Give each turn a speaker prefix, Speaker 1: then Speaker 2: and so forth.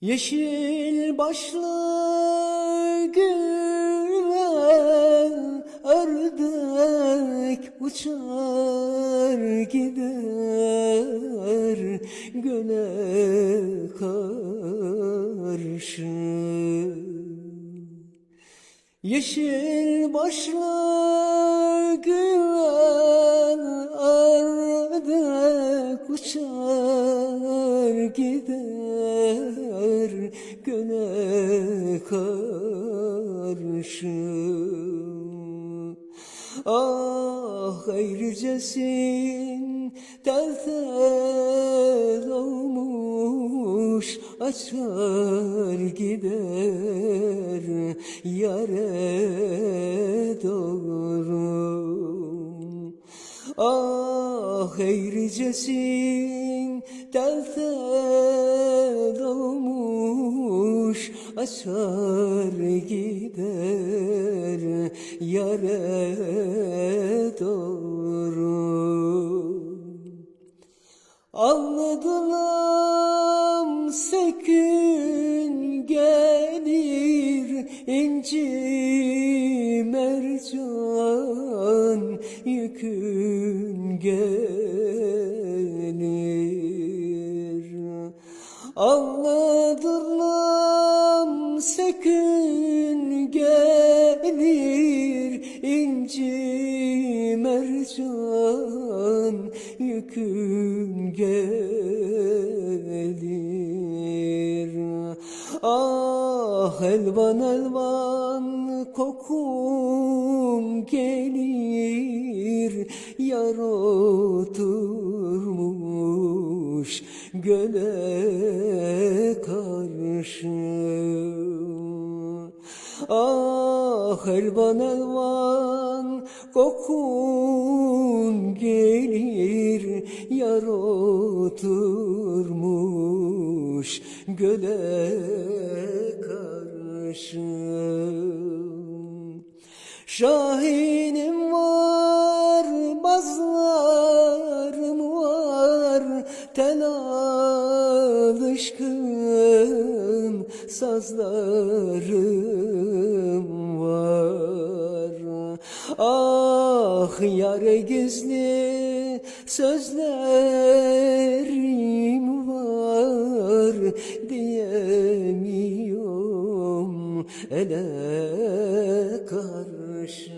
Speaker 1: Yeşil başlı gülen ördek uçar gider göle karşı. Yeşil başlı uçar gider göne karşı. Ah eğricesin tel tel olmuş açar gider yare doğru. Ah eğricesin tel tel olmuş açar gider yare doğru. Anladım sekün gelir inci mercan yükün gelir inci mercan yükün gelir. Ah elvan elvan kokun gelir. Yar oturmuş göle karşı. Ah elvan elvan kokun gelir Yar oturmuş göle karşı Şahinim var, bazlarım var, tel alışkın sazlarım Ah yare gizli sözlerim var diyemiyorum ele karşı.